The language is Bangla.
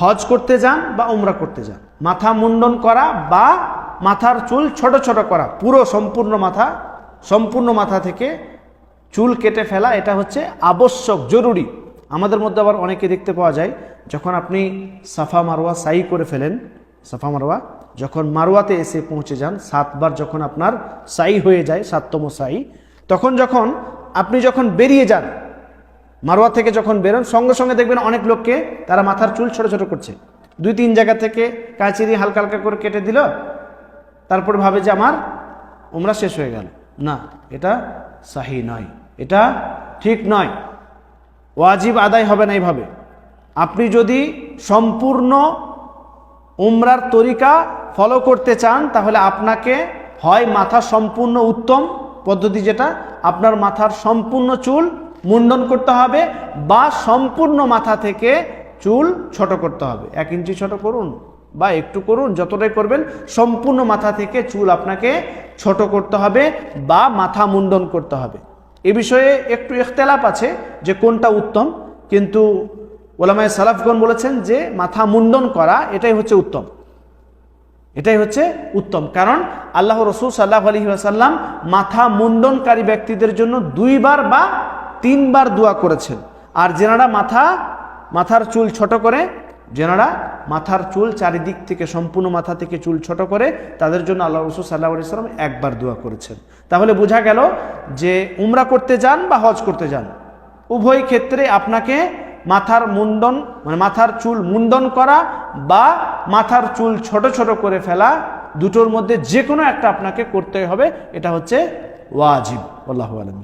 হজ করতে যান বা উমরা করতে যান। মাথা মুন্ডন করা বা মাথার চুল ছোট ছোট করা, পুরো সম্পূর্ণ মাথা সম্পূর্ণ মাথা থেকে চুল কেটে ফেলা, এটা হচ্ছে আবশ্যক, জরুরি। আমাদের মধ্যে আবার অনেকে দেখতে পাওয়া যায়, যখন আপনি সাফা মারোয়া সাই করে ফেলেন, সাফা মারোয়া যখন মারোয়াতে এসে পৌঁছে যান, সাতবার যখন আপনার সাই হয়ে যায়, সাততম সাই, তখন যখন আপনি যখন বেরিয়ে যান মারোয়া থেকে যখন বেরোন, সঙ্গে সঙ্গে দেখবেন অনেক লোককে তারা মাথার চুল ছোট ছোট করছে। দুই তিন জায়গা থেকে কাঁচি হালকা হালকা করে কেটে দিল, তারপর ভাবে যে আমার উমরা শেষ হয়ে গেল। না, এটা সাহি নয়, এটা ঠিক নয়। ওয়াজিব আদায় হবে না এইভাবে। আপনি যদি সম্পূর্ণ উমরার তরিকা ফলো করতে চান, তাহলে আপনাকে হয় মাথা সম্পূর্ণ উত্তম পদ্ধতি যেটা, আপনার মাথার সম্পূর্ণ চুল মুন্ডন করতে হবে বা সম্পূর্ণ মাথা থেকে চুল ছোট করতে হবে। এক ইঞ্চি ছোট করুন বা একটু করুন, যতটাই করবেন, সম্পূর্ণ মাথা থেকে চুল আপনাকে ছোট করতে হবে বা মাথা মুন্ডন করতে হবে। এ বিষয়ে একটু ইখতলাফ আছে যে কোনটা উত্তম, কিন্তু ওলামায় সালাফগণ বলেছেন যে মাথা মুন্ডন করা এটাই হচ্ছে উত্তম। এটাই হচ্ছে উত্তম। কারণ আল্লাহ রসুল সাল্লাহ আলহি আসাল্লাম মাথা মুন্ডনকারী ব্যক্তিদের জন্য দুইবার বা তিনবার দোয়া করেছেন। আর যেনারা মাথা, মাথার চুল ছোট করে, যেনারা মাথার চুল চারিদিক থেকে, সম্পূর্ণ মাথা থেকে চুল ছোট করে, তাদের জন্য আল্লাহ রসুল সাল্লাহ আলি সাল্লাম একবার দোয়া করেছেন। তাহলে বোঝা গেল যে উমরা করতে যান বা হজ করতে যান, উভয় ক্ষেত্রে আপনাকে মাথার মুন্ডন মানে মাথার চুল মুন্ডন করা বা মাথার চুল ছোট ছোট করে ফেলা, দুটোর মধ্যে যে কোনো একটা আপনাকে করতে হবে, এটা হচ্ছে ওয়াজিব। আল্লাহ আলম